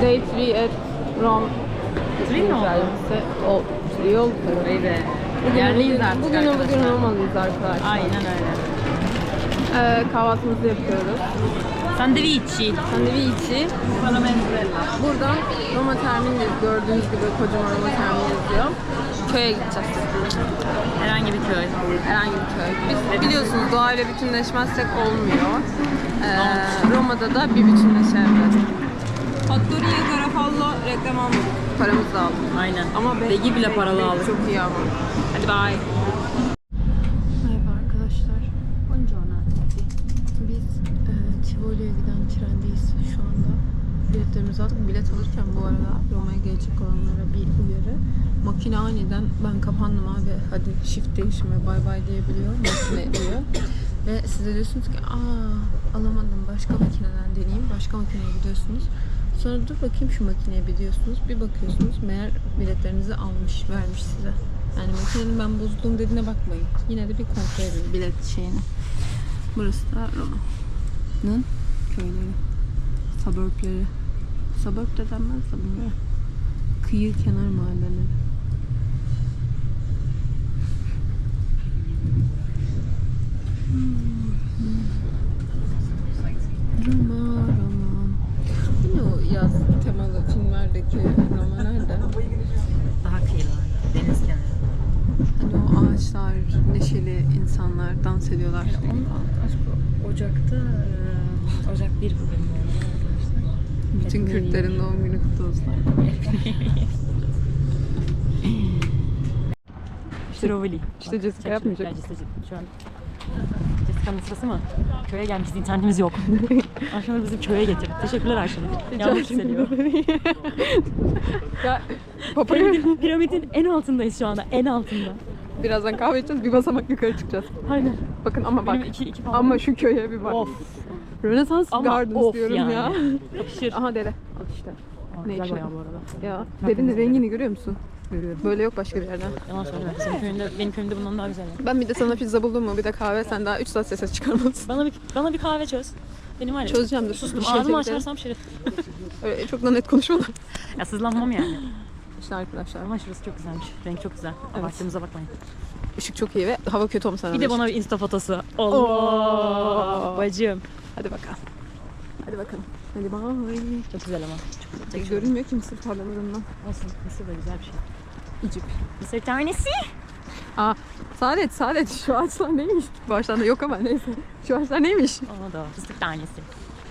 Day 3 at Rome oldu? güzelse o 3 oldu tabii. Vay be. Bugün, Yerliyiz bugün, artık bugün, bugün arkadaşlar. Romalıyız arkadaşlar. Aynen öyle. Ee, kahvaltımızı yapıyoruz. Sandviçi. Sandviçi. Bana menzurella. Buradan Roma Termini'yiz. Gördüğünüz gibi kocaman Roma Termini yazıyor. Köye gideceğiz. Herhangi bir köy. Herhangi bir köy. Biz biliyorsunuz doğayla bütünleşmezsek olmuyor. Ee, Roma'da da bir bütünleşemeyiz. Fattoria Garofallo reklam almadık. Paramızı da aldık. Aynen. Ama Begi bile paralı aldık. Çok iyi ama. Hadi bye. Merhaba arkadaşlar. Buongiorno. Biz e, Tivoli'ye giden trendeyiz şu anda. Biletlerimizi aldık. Bilet alırken bu arada Roma'ya gelecek olanlara bir uyarı. Makine aniden ben kapandım abi hadi shift değişime bay bay diyebiliyor. Makine diyor. Ve size diyorsunuz ki aa alamadım başka makineden deneyeyim. Başka makineye gidiyorsunuz. Sonra dur bakayım şu makineye bir diyorsunuz. Bir bakıyorsunuz meğer biletlerinizi almış vermiş size. Yani makinenin ben bozuldum dediğine bakmayın. Yine de bir kontrol edin bilet şeyini. Burası da Roma'nın köyleri. Suburbleri. Suburb de denmez de bilmiyorum. Kıyı kenar mahalleleri. Roma, yaz temalı filmlerdeki Roma nerede? Daha kıyılar. Deniz kenarı. Hani o ağaçlar, neşeli insanlar dans ediyorlar. Onun aşk Ocak'ta e, Ocak 1 bugün bu arada arkadaşlar. Bütün New Kürtlerin doğum günü kutlu olsun. Strovoli. İşte Jessica yapmayacak. Şu an Jessica'nın sırası mı? Köye gelmişiz, internetimiz yok. Ayşenur bizim köye getirdi. Teşekkürler Ayşenur. Yalnız hissediyor. Ya papayı Piramidin, piramidin en altındayız şu anda, en altında. birazdan kahve içeceğiz. Bir basamak yukarı çıkacağız. Aynen. Bakın ama bak. Benim iki, iki. Ama şu köye bir bak. Of. Rönesans Ama Gardens of diyorum yani. ya. Kapışır. Aha dere. Al işte. Aa, ne güzel içiyor? bayağı bu arada. Ya derin rengini görüyor musun? Görüyorum. Böyle yok başka bir yerde. Yalan söyleme. Senin köyünde, benim köyümde bundan daha güzel. ya. Ben bir de sana pizza buldum mu bir de kahve sen daha 3 saat ses çıkarmalısın. Bana bir, bana bir kahve çöz. Benim var ya. Çözeceğim dur. Sustum. Bir şey Ağzımı açarsam şerif. Öyle çok da net konuşma da. Ya sızlanmam yani. İşte arkadaşlar. Ama şurası çok güzelmiş. Renk çok güzel. Evet. Abarttığımıza bakmayın. Işık çok iyi ve hava kötü olmasa Bir de bana bir insta fotosu. Allah. Bacım. Hadi bakalım. Hadi bakalım. Hadi bye. Çok güzel ama. Çok güzel. Şey. Görünmüyor ki mısır tarlalarından. Olsun. Mısır da güzel bir şey. İcip. Mısır tanesi. Aa, Saadet, Saadet. Şu ağaçlar neymiş? Bu ağaçlar da yok ama neyse. Şu ağaçlar neymiş? Ona da fıstık tanesi.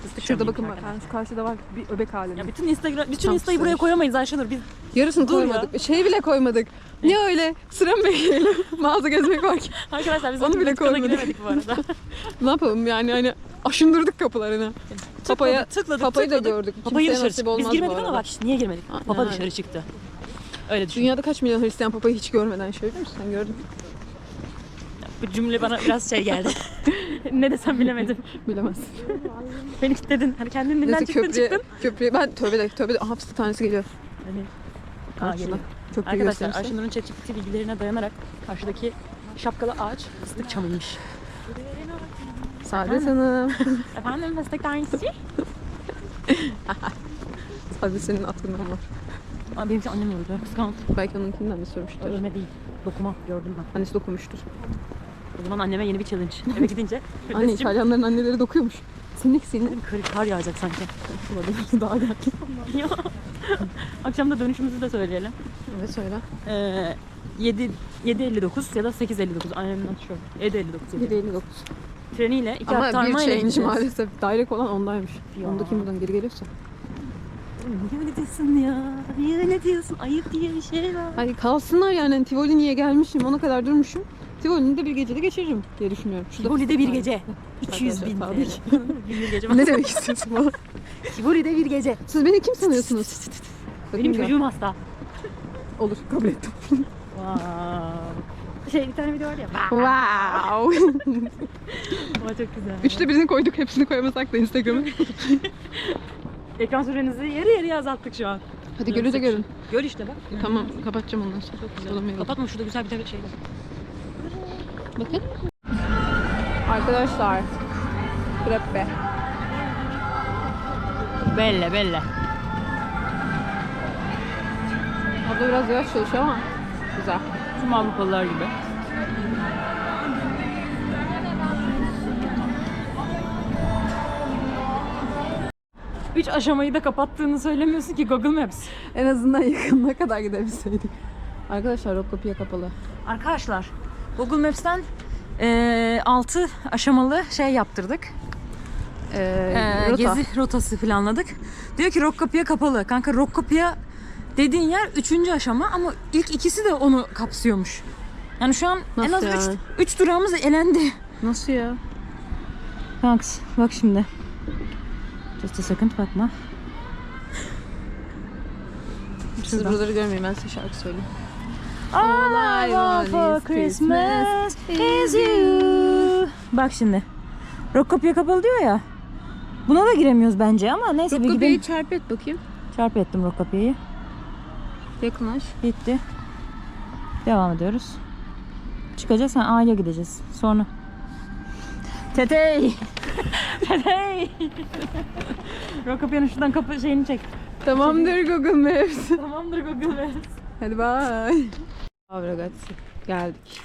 Fıstık Şurada bakın bak. Şu karşıda var bir öbek halinde. Ya bütün Instagram, bütün Çok Insta'yı buraya koyamayız Ayşenur. Biz Yarısını Dur ya. koymadık. Şey bile koymadık. Ne öyle? Sıra mı bekleyelim? Mağaza gezmek varken. arkadaşlar biz Onu bile koymadık. giremedik bu arada. Ne yapalım yani hani aşındırdık kapılarını. Papaya, tıkladık, tıkladık, papayı da tıkladık. gördük. Papayı Kimseye dışarı çıktı. Biz girmedik ama bak işte niye girmedik? Ha, Papa yani. dışarı çıktı. Öyle düşün. Dünyada kaç milyon Hristiyan papayı hiç görmeden şey biliyor musun? Sen gördün. Bu cümle bana biraz şey geldi. ne desem bilemedim. Bilemezsin. Beni kilitledin. Hani kendin dinden Neyse çıktın köprüye, çıktın. köprüye ben tövbe de tövbe de aha fıstık tanesi geliyor. Hani, aa, Karşıda. geliyor. Köprü Arkadaşlar. Ayşenur'un ChatGPT bilgilerine dayanarak karşıdaki şapkalı ağaç fıstık çamıymış. Saadet Hanım. Efendim fıstık tanesi? Saadet senin aklından var. Aa, benimki annem öldü. Kıskanç. Belki onunkinden de sormuştur. Ölme değil. Dokuma gördüm ben. Annesi dokumuştur. O zaman anneme yeni bir challenge. Eve gidince. Anne Anneciğim, İtalyanların anneleri dokuyormuş. Senin senin. dedim kar, kar yağacak sanki. Daha geldi. Ya. Akşam da dönüşümüzü de söyleyelim. Evet söyle. Ee, 7 7.59 ya da 8.59 annemden şu. 7.59 7. 7.59. Treniyle iki Ama bir aktarmayla change gideceğiz. maalesef. Direct olan ondaymış. Ya. Onda kim buradan geri geliyorsa. Niye öyle diyorsun ya? Niye öyle diyorsun? Ayıp diye bir şey var. Hani kalsınlar yani Tivoli niye gelmişim ona kadar durmuşum. Tivoli'ni de bir gecede geçiririm diye düşünüyorum. Şurada Tivoli'de bir gece. 200 bin Arkadaşlar, TL. tabii bir gece. Ne demek istiyorsun bana? Tivoli'de bir gece. Siz beni kim sanıyorsunuz? Benim Bakayım çocuğum hasta. Olur kabul ettim. Wow. Şey bir tane video var ya. Wow. o çok güzel. Üçte birini koyduk hepsini koyamasak da Instagram'a. Ekran sürenizi yarı yarıya azalttık şu an. Hadi görü de görün. Gör işte bak. Tamam kapatacağım ondan sonra. Çok güzel. Olamıyorum. Kapatma şurada güzel bir tane şey var. Bakın. Arkadaşlar. Krepe. Belle belle. Abla biraz yavaş çalışıyor ama güzel. Tüm Avrupalılar gibi. Üç aşamayı da kapattığını söylemiyorsun ki Google Maps. En azından yakınına kadar gidebilseydik. Arkadaşlar Rokkapı'ya kapalı. Arkadaşlar Google Maps'ten 6 aşamalı şey yaptırdık. Ee, Ee, rota. Gezi rotası planladık. Diyor ki Rokkapı'ya kapalı. Kanka Rokkapı'ya dediğin yer 3. aşama ama ilk ikisi de onu kapsıyormuş. Yani şu an en Nasıl az 3 yani? üç durağımız elendi. Nasıl ya? Kanks bak şimdi. Just a second bakma. Siz Şuradan. buraları görmeyin ben size şarkı söyleyeyim. All I want for Christmas is you. Bak şimdi. Rock kapıya kapalı diyor ya. Buna da giremiyoruz bence ama neyse bir Rokkapı'yı gidelim. çarp et bakayım. Çarp ettim rock kapıyı. Yakınlaş. Bitti. Devam ediyoruz. Çıkacağız. Ha, A'ya gideceğiz. Sonra. Tetey. Tetey. rock kapının şuradan kapı şeyini çek. Tamamdır Google Maps. Tamamdır Google Maps. Hadi bye. Abi ragazzi. Geldik.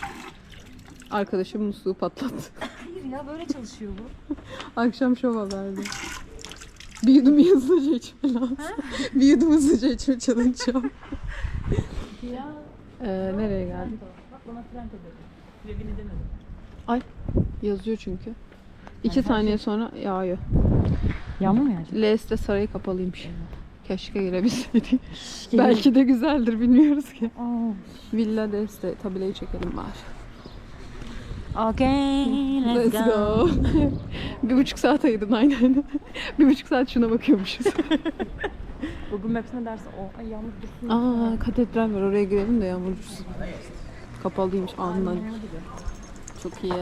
Arkadaşım musluğu patlattı. Hayır ya böyle çalışıyor bu. Akşam şov haberdi. Bir yudum hızlıca içme lazım. bir yudum hızlıca içme. Ya. Ee, nereye geldik? Bak bana Trento dedi. Demedim. Ay yazıyor çünkü. İki saniye sonra yağıyor. Yağmur mu yağacak? LS'de sarayı kapalıymış. Keşke girebilseydik. Belki de güzeldir bilmiyoruz ki. Oh. Villa LS'de tabelayı çekelim bari. Okay, let's, Let's go. go. bir buçuk saat ayırdın aynen. bir buçuk saat şuna bakıyormuşuz. Google Maps ne derse o. Ay yağmur dursun. Aa katedral var oraya girelim de yağmur düşsün. Kapalıymış anından. Çok iyi.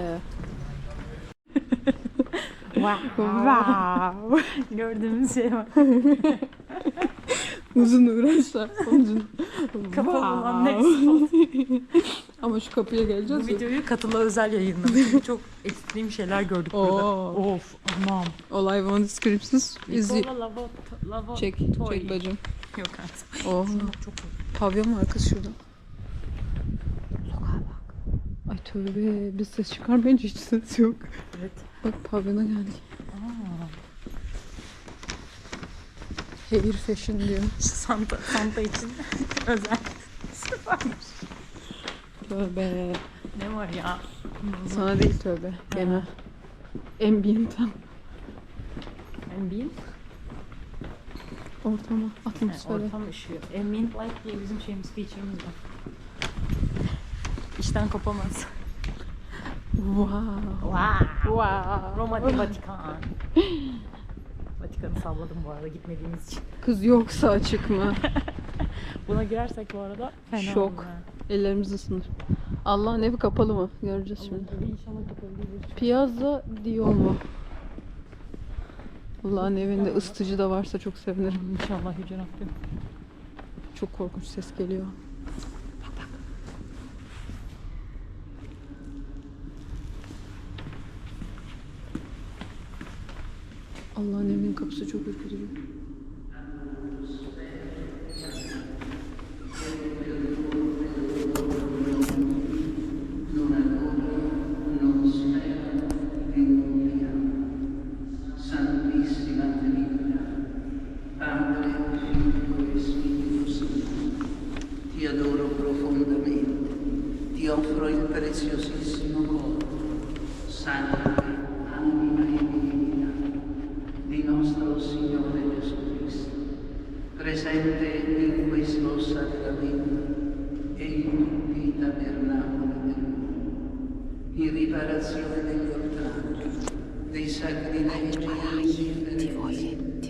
wow. Gördüğümüz şey var. Uzun uğraşlar sonucunda. Wow. Ama şu kapıya Bu geleceğiz ya. videoyu katıla özel yayınladık. Çok ekstrem şeyler gördük burada. Oo. Of aman. All I want is Christmas is you. Lava, lava, lava Çek, toy. çek bacım. Yok artık. Oh. Çok Pavyon var kız şurada. Ay tövbe biz ses çıkarmayınca hiç ses yok. Evet. Bak pavyona geldik. Hair fashion diyor. Santa, Santa için özel. Tövbe. ne var ya? Sana değil tövbe. Gene. Ambient'tan Ambient. ortama, Yani atmosfere. ortam ışıyor. Ambient light diye bizim şeyimiz, feature'ımız var. İşten kopamaz. Wow. Wow. Wow. Roma Vatikan. Vatikan'ı salladım bu arada gitmediğimiz için. Kız yoksa açık mı? Buna girersek bu arada fena Şok. olur ha. Ellerimiz ısınır. Allah'ın evi kapalı mı? Göreceğiz şimdi. Tabii inşallah kapalı değildir. Piazza Duomo. Allah'ın evinde ısıtıcı da varsa çok sevinirim. İnşallah Yüce Rabbim. Çok korkunç ses geliyor. Allah'ın evinin kapısı çok ürkütücü. Sacramento e in tutti i tabernacoli del mondo, in riparazione degli oltraggi, dei sacrilegi indifferenti,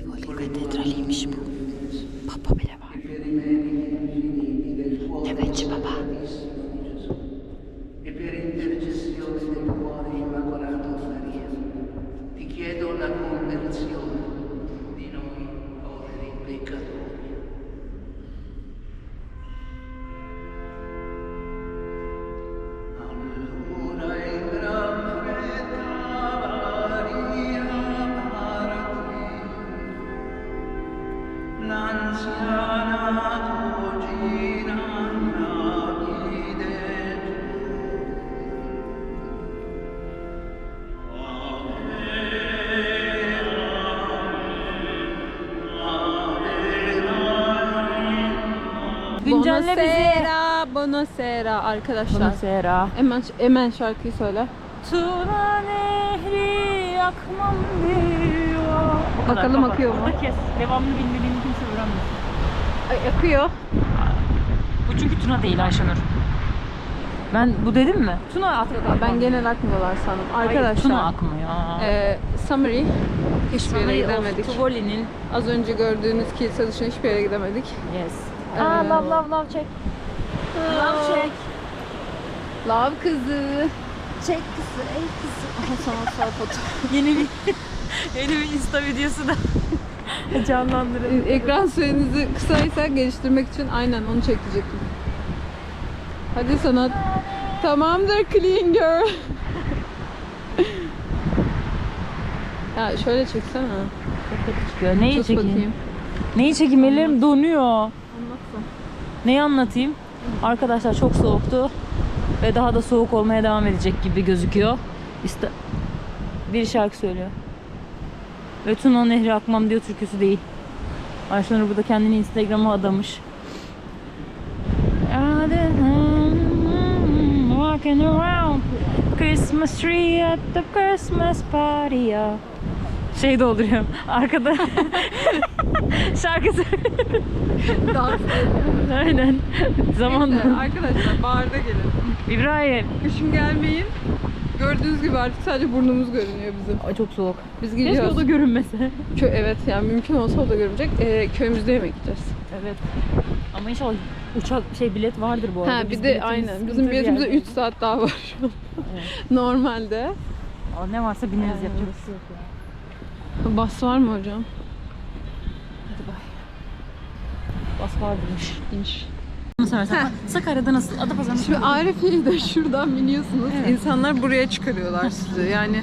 Güncelle bizi. Buonasera, buonasera arkadaşlar. Buonasera. Hemen, hemen şarkıyı söyle. Tuna nehri akmam diyor. O kadar Bakalım kapat. akıyor mu? Orada kes. Devamını bilmediğini kimse öğrenmez. Ay, akıyor. Bu çünkü Tuna değil Ayşenur. Ben bu dedim mi? Tuna at. Ben genel akmıyorlar sandım. Hayır, Arkadaşlar. Tuna akmıyor. e, summary. Hiçbir yere gidemedik. Tivoli'nin. Az önce gördüğünüz kilise dışında hiçbir yere gidemedik. Yes. Ee, Aa, love love love çek. Love çek. Love kızı. Çek kızı, ey kızı. Aha sana sağ foto. Yeni bir yeni bir Insta videosu da canlandırın. Ekran sürenizi kısaysa geliştirmek için aynen onu çekecektim. Hadi sanat. Tamamdır clean girl. ya şöyle çeksene. çıkıyor. Neyi Tut çekeyim? bakayım. Neyi çekeyim? Ellerim donuyor. Neyi anlatayım? Arkadaşlar çok soğuktu. Ve daha da soğuk olmaya devam edecek gibi gözüküyor. İşte bir şarkı söylüyor. Ve Tuna Nehri Akmam diyor türküsü değil. Ayşenur burada kendini Instagram'a adamış. Walking around Christmas tree at the Christmas party. Şey dolduruyorum. Arkada şarkı söylüyorum. Dans Aynen. Zaman Neyse, arkadaşlar baharda gelin. İbrahim. Kışın gelmeyin. Gördüğünüz gibi artık sadece burnumuz görünüyor bizim. Ay çok soğuk. Biz Keşke gidiyoruz. o da görünmese. Kö- evet yani mümkün olsa o da görünecek. Ee, köyümüzde yemek yiyeceğiz. Evet. Ama inşallah uçak şey bilet vardır bu arada. Ha Biz bir de biletimiz aynen. Bizim yerde. 3 saat daha var şu an. Evet. Normalde. Aa, ne varsa bineriz Aynen. yapacak bir şey yok ya. Bas var mı hocam? Hadi bay. Bas varmış. İnş. Mesela Sakarya'da nasıl? Adapazarı'nda Şimdi Arifiye'yi de şuradan biniyorsunuz. Evet. İnsanlar buraya çıkarıyorlar sizi. Yani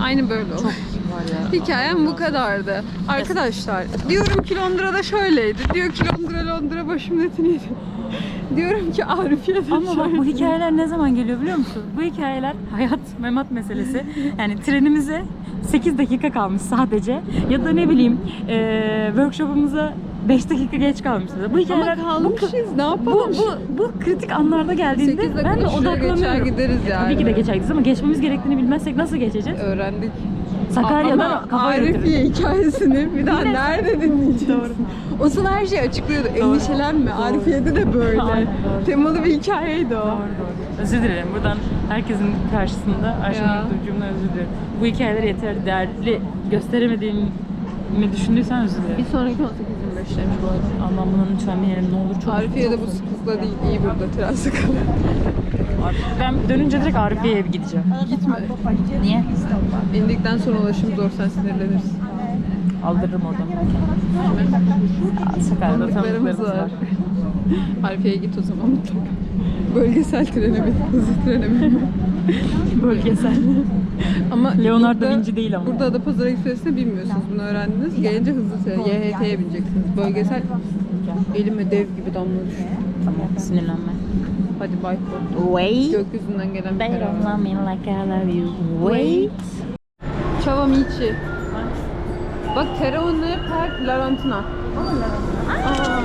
aynı böyle oluyor. var ya. Hikayem bu kadardı. Arkadaşlar diyorum ki Londra'da şöyleydi. Diyor ki Londra Londra başım etiniydi. diyorum ki Arifiye'de Ama bak bu şöyleydi. hikayeler ne zaman geliyor biliyor musun? Bu hikayeler hayat memat meselesi. Yani trenimize 8 dakika kalmış sadece. Ya da ne bileyim eee workshopumuza 5 dakika geç kalmışız. Bu hikayeler Ama kalmışız ne bu, yapalım? bu, bu kritik anlarda geldiğinde 8 ben de şuraya geçer odaklanıyorum. gideriz yani. Tabii ki de geçeriz ama geçmemiz gerektiğini bilmezsek nasıl geçeceğiz? Öğrendik. Sakarya'da Ama kafa götürürüz. Arifiye hikayesini bir daha Yine- nerede dinleyeceğiz? Doğru. O sana her şeyi açıklıyordu. Endişelenme. Doğru. Arifiye'de de böyle. Aynen, doğru. Temalı bir hikayeydi o. Doğru doğru. Özür dilerim. Buradan herkesin karşısında Ayşenur Ya. Durcuğum'la özür dilerim. Bu hikayeleri yeterli değerli gösteremediğimi düşündüysen özür dilerim. Bir sonraki 18-25'teymiş bu arada. Allah'ım buna lütfen binelim ne olur çok Arifiye'de çok bu sıklıkla değil. iyi burada tren sıkıntı. Ben dönünce direkt Arifiye'ye gideceğim. Gitme. Niye? İndikten sonra ulaşım zor sen sinirlenirsin. Aldırırım oradan. Sakarya'da Tanıdıklarımız var. Arifiye'ye git o zaman mutlaka. Bölgesel trene bin, hızlı trene bin. Bölgesel. Ama Leonardo burada- Vinci değil ama. Burada Adapazarı Ekspresi'ni bilmiyorsunuz. Bunu öğrendiniz. Gelince hızlı tren, YHT'ye bineceksiniz. Bölgesel elime dev gibi damla düştü. Tamam sinirlenme. Hadi bay. Wait. Gökyüzünden gelen bir karar. don't love me like I love you. Wait. Çava Michi. Bak Tereone per Larantina. Aa.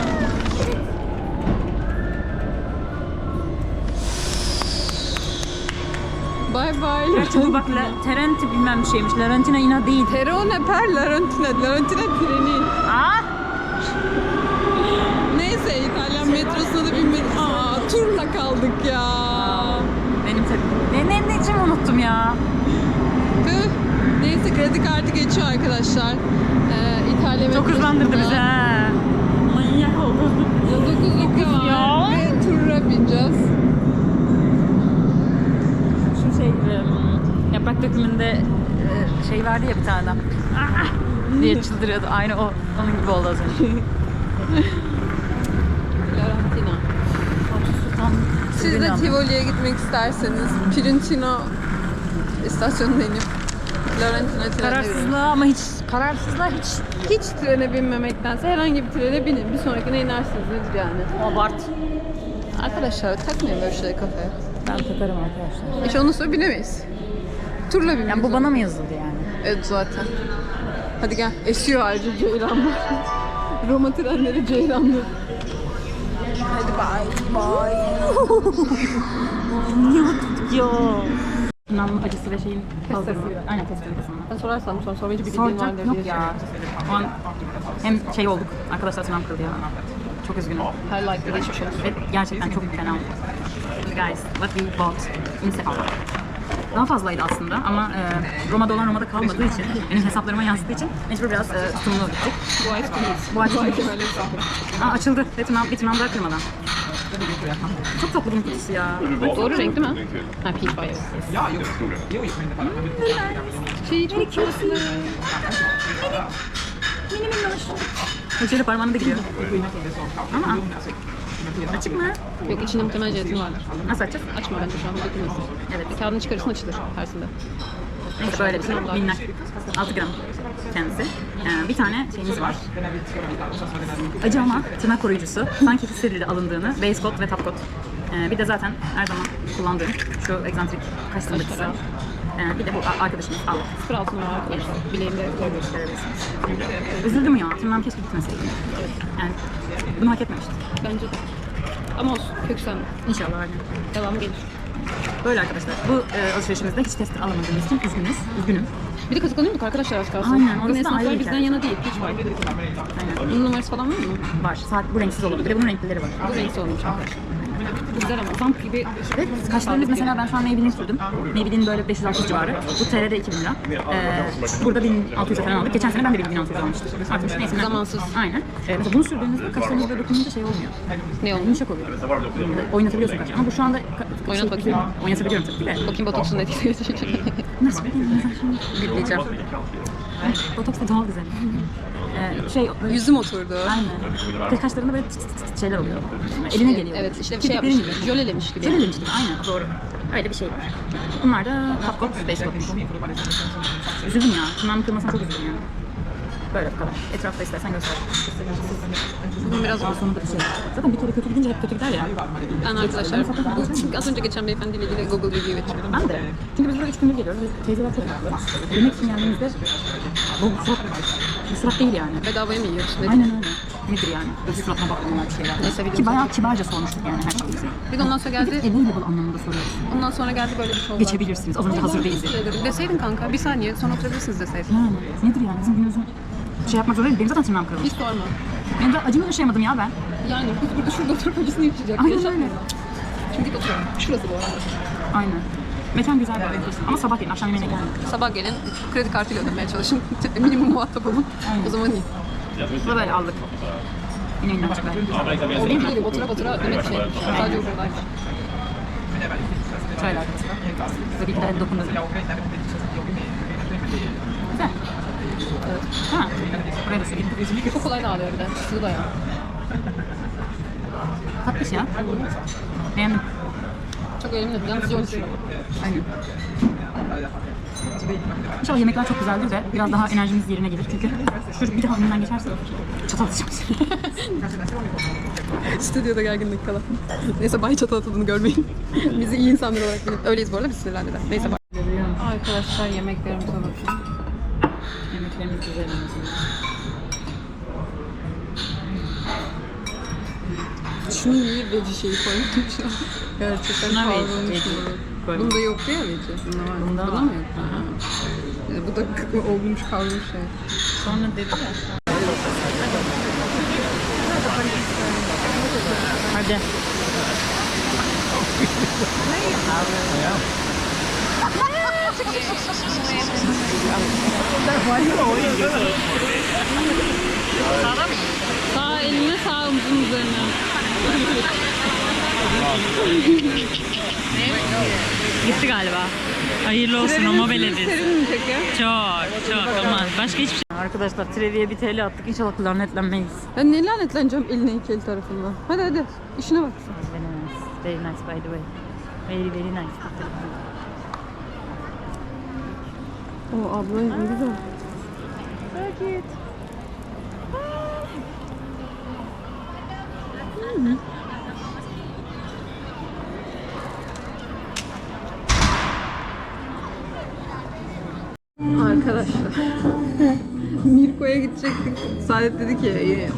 Bye bye. Gerçi bu bak La- Terenti bilmem bir şeymiş. Larentina ina değil. Terone per Larantina. Larantina treni. Aa! Neyse İtalyan metrosuna da binmedik. Aa turla kaldık ya. Benim tabii. Ne, ne, ne için unuttum ya? Neyse kredi kartı geçiyor arkadaşlar. Ee, İtalya Çok hızlandırdı bizi ha. Manyak oldu. 9 dakika ya. var ve turla bineceğiz. Şu şey, e, yaprak dökümünde e, şey vardı ya bir tane adam. Ah! diye çıldırıyordu. Aynı o. Onun gibi oldu az önce. Siz de Tivoli'ye gitmek isterseniz Pirintino istasyonuna inip Larentina trenine binin. Kararsızlığa ama hiç kararsızlığa hiç Hiç trene binmemektense herhangi bir trene binin. Bir sonrakine inersiniz nedir yani. abart. Arkadaşlar takmayın böyle şeyleri kafaya. Ben takarım arkadaşlar. İşte ondan sonra binemeyiz. Turla bineceğiz. Yani bu bana mı yazıldı yani? Evet zaten. Hadi gel. Esiyor ayrıca ceylanlar. Roma trenleri ceylanlı. Hadi bay bay. Niye ya? Bunun acısı ve şeyin fazlası. Aynen test kısmında. Ben sorarsam sonra sormayınca bir bildiğin Soracak vardır yok ya. O an hem şey olduk. Arkadaşlar sınav kırıldı ya. Çok üzgünüm. Her like bir geçmiş olsun. Ve gerçekten çok fena oldu. Guys, what we bought in Sephora. Daha fazlaydı aslında ama e, Roma'da olan Roma'da kalmadığı için, benim hesaplarıma yansıdığı için mecbur biraz e, tutumlu gittik. Bu ay temiz. Bu ay sapı. Aa, açıldı ve tırnağım, bir tırnağım daha kırmadan. Çok tatlı bunun kutusu ya. Doğru renk değil mi? Ha peach bay. Şey çok tatlı. Mini minnoş. Şöyle parmağına da giriyor. Ama açık mı? Yok içinde muhtemelen jelatin vardır. Nasıl açacağız? Açma bence şu an dokunmasın. Evet. Kağıdını çıkarırsın açılır tersinde. Böyle bir şey. Minnak. 6 gram kendisi. Ee, bir tane şeyimiz var. Acı ama tırnak koruyucusu. Sanki Sirri'de alındığını. Base coat ve top coat. Ee, bir de zaten her zaman kullandığım şu egzantrik kaş sındırıcısı. Ee, bir de bu arkadaşımız al. Sıfır altın var arkadaşlar. Bileğimde Gösterebilirsiniz. Üzüldüm ya. Tırnağım keşke gitmeseydi. Yani bunu hak etmemiştim. Bence de. Ama olsun. Köksen. İnşallah. Devamı gelir. Böyle arkadaşlar. Bu e, alışverişimizde hiç test alamadığımız için üzgünüz. Üzgünüm. Bir de kazıklanıyorduk arkadaşlar az kalsın. Aynen, orası Bugün da esnaflar bir bizden hikaye. yana değil. Hiç var. Aynen. Bunun numarası falan var mı? Var. Saat bu renksiz olurdu. Bir de bunun renklileri var. Bu renksiz olmuş arkadaşlar. Güzel ama zamp gibi. Ve kaşlarımız mesela ben şu an Maybelline sürdüm. Maybelline böyle 500-600 civarı. Bu TR'de 2000 lira. Ee, burada 1600 falan aldık. Geçen sene ben de 1600 almıştım. Artmış neyse. Zamansız. Aynen. Ee, mesela bunu sürdüğünüzde kaşlarınız böyle dokununca şey olmuyor. Ne olmuş? Yumuşak oluyor. Oynatabiliyorsun kaşını. Ama bu şu anda... ka- Oynat bakayım. Oynatabiliyorum tabii ki de. Bakayım botoksun etkisi geçecek. Nasıl şimdi? Bipleyeceğim. Botoks da doğal güzel. Ee, şey... Yüzüm oturdu. Aynen. Ka- Kaşlarında böyle tıt tıt tıt şeyler oluyor. Eline geliyor. Evet işte bir şey Kirpiklerin yapmış. gibi. Jölelemiş gibi. Şöyle demiştim aynen doğru. Öyle bir şey var. Bunlar da top coat, base coatmuş. Üzüldüm ya. Tırnağımı kırmasam çok üzüldüm ya. Böyle bu kadar. Etrafta istersen göster. Bugün biraz Daha sonunda bir şey. Zaten bir kere kötü gidince hep kötü gider ya. Ben arkadaşlar bu çünkü az önce geçen beyefendiyle ilgili Google review ettim. Ben de. Çünkü biz buraya üç gündür geliyoruz teyzeler çok mutlu. Yemek için geldiğimizde bu surat, bu surat değil yani. Bedavaya mı yiyoruz? Ne? Aynen öyle. Nedir yani? Böyle suratına bakmıyorlar bir şeyler. Neyse, Ki bayağı kibarca sormuştuk yani her şeyimizi. Bir de ondan sonra geldi. Available anlamında soruyoruz. Ondan sonra geldi böyle bir şey oldu. Geçebilirsiniz. Az önce hazır değildi. Deseydin kanka bir saniye sonra oturabilirsiniz deseydin. Yani nedir yani bizim günümüzün şey yapmak zorunda değil. Benim zaten tırnağım kırılmış. Hiç sorma. Benim de acımı yaşayamadım ya ben. Yani biz burada şurada oturup acısını yaşayacak. Aynen Yaşatma. öyle. Şimdi git oturalım. Şurası bu arada. Aynen. Mekan güzel bu arada. Ama sabah gelin, akşam yemeğine gelin. Sabah gelin kredi kartıyla ödemeye çalışın. Minimum muhatap olun. Aynen. O zaman iyi. Bu da böyle aldık. Yine yine açık ver. Benim gibi otura otura ödemek şey. Sadece. Şöyle arkadaşlar. Size bir de dokundum. Güzel. Ha. Da sileyim. Çok kolay dağılıyor bir de. Sığ da ya. Tatlış ya. Beğendim. Çok elimde. Yalnız yoğun istiyor. Aynen. İnşallah yemekler çok güzeldir de biraz daha enerjimiz yerine gelir. Çünkü çocuk bir daha önünden geçerse çatal atacağım. Stüdyoda gerginlik kalan. Neyse bay çatal atıldığını görmeyin. Bizi iyi insanlar olarak bilin. Öyleyiz bu arada biz sinirlendiler. Neyse bay. Arkadaşlar yemeklerimize bakın. Yemeklerimiz güzel Şunu niye veci şeyi koymuş ya? Gerçekten kavrulmuş. Bunda yoktu ya veci. Bunda var. Bunda Bunda mı yok? Aha. Yani bu da olmuş kavrulmuş şey. Sonra dedi ya. Hadi. Sağ eline sağ omzun üzerine. Gitti galiba. Hayırlı olsun ama ya. Çok çok aman. Başka hiçbir şey. Arkadaşlar Trevi'ye bir TL attık. İnşallah lanetlenmeyiz. Ben ne lanetleneceğim elin heykeli tarafından. Hadi hadi. İşine bak. Very nice. Very nice by the way. Very very nice. O abla ne güzel. Arkadaşlar. Mirko'ya gidecektik. Saadet dedi ki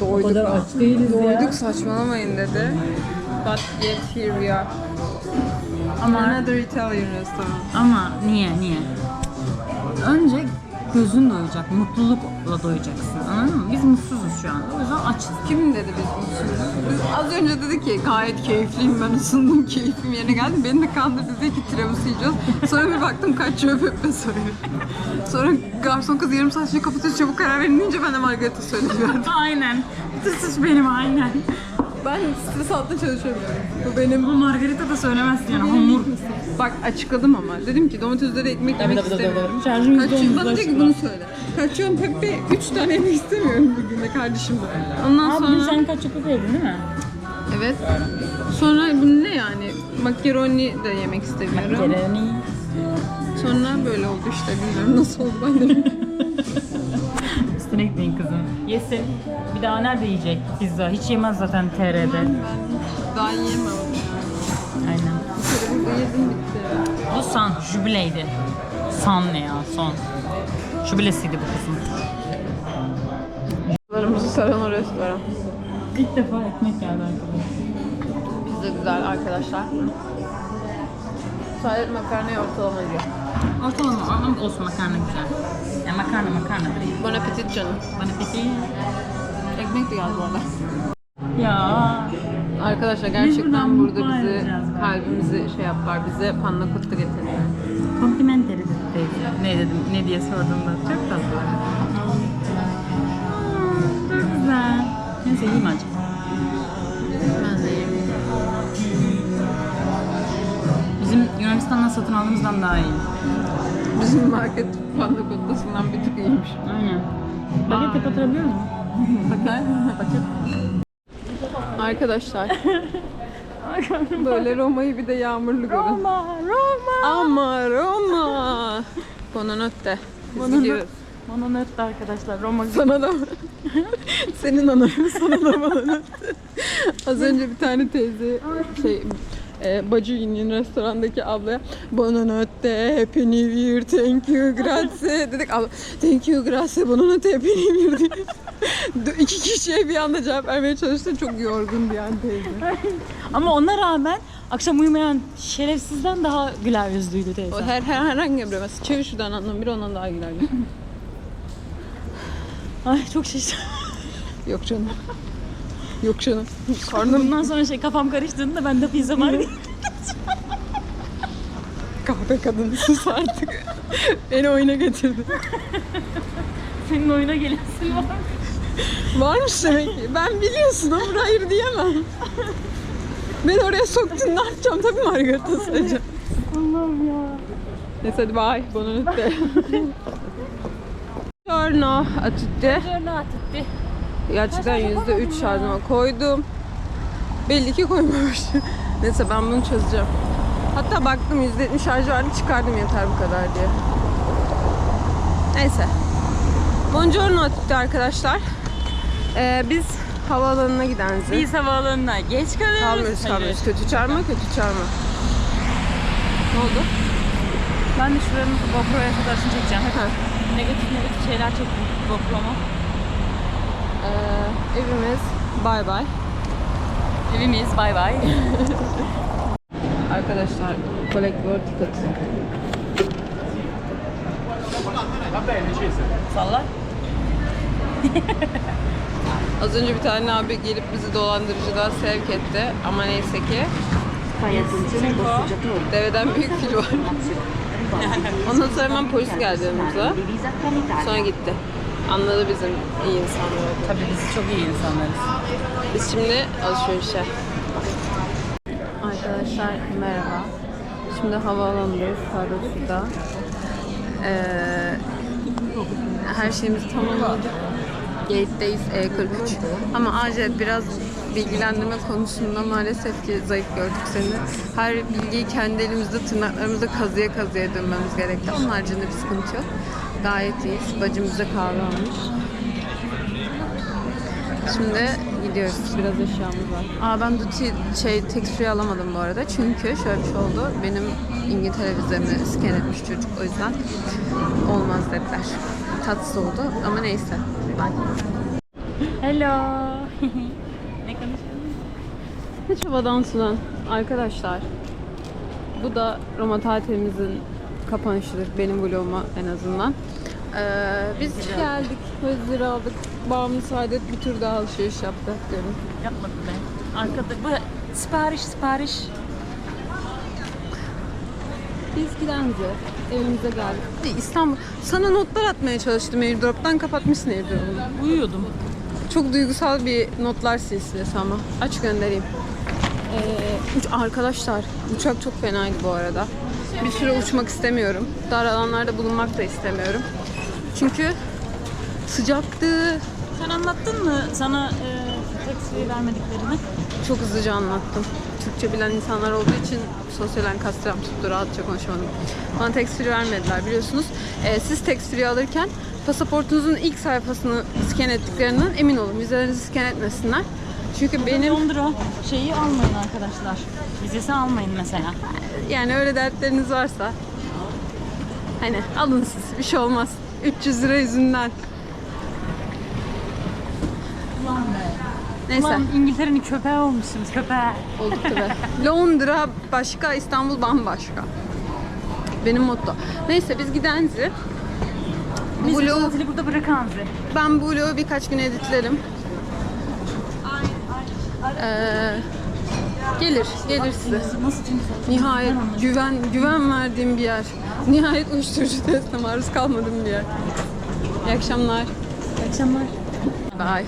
Doyduk. kadar aç değiliz ya. Doyduk saçmalamayın dedi. But yet here we are. Ama Another Italian restaurant. Ama niye niye? Önce gözün doyacak, mutlulukla doyacaksın. Anladın mı? Biz mutsuzuz şu anda. O yüzden açız. Kim dedi biz mutsuzuz? Biz az önce dedi ki gayet keyifliyim ben ısındım keyfim yerine geldi. Beni de kandırdı dedi ki tiramisu yiyeceğiz. Sonra bir baktım kaç çöp öpe soruyor. Sonra garson kız yarım saat sonra kapatıyor çabuk karar verin deyince ben de margarita söylüyorum. Aynen. Tıs benim aynen. Ben stres altında çalışamıyorum. Bu benim Bu margarita da söylemezsin yani hamur. Bak açıkladım ama. Dedim ki domatesleri ekmek yemek tabii, tabii, istemiyorum. Şarjım yüzde bana diyor ki bunu söyle. Kaçıyorum Pepe 3 tane yemek istemiyorum bir günde kardeşim de. Ondan Abi sonra... sen kaç yapıp yedin değil mi? Evet. Sonra bu ne yani? Makaroni de yemek istemiyorum. Kereni. Sonra böyle oldu işte bilmiyorum nasıl oldu ben de. Üstüne gitmeyin kızım. Yesin. Bir daha nerede yiyecek pizza? Hiç yemez zaten TR'de. Daha yiyemem. Aynen. Burada yedim bitti. Bu san, jübileydi. San ne ya? Son. Jübilesiydi bu kızın. Larımızı saran o restoran. İlk defa ekmek geldi arkadaşlar. Pizza güzel arkadaşlar. Sadece makarnayı ortalama yiyor. Ortalama ama olsun makarna güzel. Yani makarna makarna değil. Bon appetit canım. Bana peki. Ekmek de geldi bu arada. Ya. Arkadaşlar gerçekten burada bizi kalbimizi şey yapar. Bize panna cotta getirdiler. Complimentary dedi teyze. Ne dedim, ne diye sorduğumda. Çok tatlı. Çok güzel. Neyse yiyeyim acı. Ben de yiyeyim. Bizim Yunanistan'dan satın aldığımızdan daha iyi. Bizim market panna cottasından bir tık iyiymiş. Aynen. Baget kapatabiliyor musun? Bakar. Arkadaşlar. Böyle Roma'yı bir de yağmurlu görün. Roma, Roma. Ama Roma. Gidiyoruz. Bana nöttü arkadaşlar. Roma Sana da senin anarım sana da Az önce bir tane teyze şey e, Bacı Yin'in restorandaki ablaya Buonanotte, Happy New Year, thank you, grazie dedik. Abla, thank you, grazie, Buonanotte, Happy New Year diye. İki kişiye bir anda cevap vermeye çalıştı. Çok yorgundu yani teyze. Ama ona rağmen akşam uyumayan şerefsizden daha güler yüzlüydü teyze. O her, her herhangi bir mesela çevir şuradan anlam bir ondan daha gülerdi. Ay çok şaşırdım. Yok canım. Yok canım. Karnım Bundan sonra şey kafam karıştığında ben de pizza market. kahve kadını sus artık. Beni oyuna getirdi. Senin oyuna gelesin var. Varmış demek ki. Ben biliyorsun ama hayır diyemem. Beni oraya soktun ne yapacağım? Tabii margarita söyleyeceğim. Allah'ım ya. Neyse hadi bye. Buonanotte. Buongiorno a tutti. Giornata. Gerçekten yüzde üç şarjıma koydum. Belli ki koymamışım. Neyse ben bunu çözeceğim. Hatta baktım yüzde yetmiş şarjı vardı çıkardım yeter bu kadar diye. Neyse. Buongiorno a tutti arkadaşlar. Ee, biz havaalanına gidenzi. Biz havaalanına geç kalıyoruz. Kalmıyoruz kalmıyoruz. Kötü çağırma kötü çağırma. Ne oldu? Ben de şuranın GoPro'ya fotoğrafını çekeceğim. Ha. negatif negatif şeyler çektim GoPro'ma. Evimiz bay bay. Evimiz bay bay. Arkadaşlar collect your ticket. Salla. Az önce bir tane abi gelip bizi dolandırıcıdan sevk etti ama neyse ki deveden büyük fil var. Ondan sonra hemen polis geldi yanımıza. Sonra gitti. Anladı bizim iyi insanları. Tabii biz çok iyi insanlarız. Biz şimdi alışverişe. Arkadaşlar merhaba. Şimdi havaalanındayız. Şurada. Ee, her şeyimizi tamamladık. Gate'deyiz E43. Ama acil biraz bilgilendirme konusunda maalesef ki zayıf gördük seni. Her bilgiyi kendi elimizde tırnaklarımızda kazıya kazıya dönmemiz gerekti. Onun haricinde bir sıkıntı yok. Gayet iyiyiz. Bacım bize kahve almış. Şimdi gidiyoruz. Biraz eşyamız var. Aa ben duty şey tek free alamadım bu arada. Çünkü şöyle bir şey oldu. Benim İngiltere vizemi scan etmiş çocuk. O yüzden olmaz dediler. Tatsız oldu ama neyse. Bye. Hello. ne konuşuyorsun? Hiç havadan sudan arkadaşlar. Bu da Roma tatilimizin kapanışıdır benim vloguma en azından. Ee, biz geldik, özleri aldık. Bağımlı Saadet bir tur daha alışveriş yaptı. Yapmadım ben. Arkada bu sipariş sipariş. Biz Gidenze evimize geldik. İstanbul. Sana notlar atmaya çalıştım airdrop'tan kapatmışsın airdrop'unu. Uyuyordum. Çok duygusal bir notlar silsilesi ama. Aç göndereyim. Ee, uç- arkadaşlar uçak çok fenaydı bu arada. Bir süre uçmak istemiyorum. Dar alanlarda bulunmak da istemiyorum. Çünkü sıcaktı. Sen anlattın mı sana e, taksi vermediklerini? Çok hızlıca anlattım. Türkçe bilen insanlar olduğu için sosyal enkastram tuttu. Rahatça konuşamadım. Bana tax free vermediler biliyorsunuz. Ee, siz tax free alırken pasaportunuzun ilk sayfasını scan ettiklerinden emin olun. Vizelerinizi scan etmesinler. Çünkü benim Londra şeyi almayın arkadaşlar. Vizesi almayın mesela. yani öyle dertleriniz varsa hani alın siz bir şey olmaz. 300 lira yüzünden. Neyse. Ulan İngiltere'nin köpeği olmuşsunuz köpeği. Olduk tabii. Londra başka, İstanbul bambaşka. Benim motto. Neyse biz gidenzi. Biz Bu vlogu- burada bırakan bizi. Ben bu vlogu birkaç gün editlerim. Ee, gelir, gelir size. Nihayet güven güven verdiğim bir yer. Nihayet uyuşturucu testine maruz kalmadığım bir yer. İyi akşamlar. İyi akşamlar. Bye.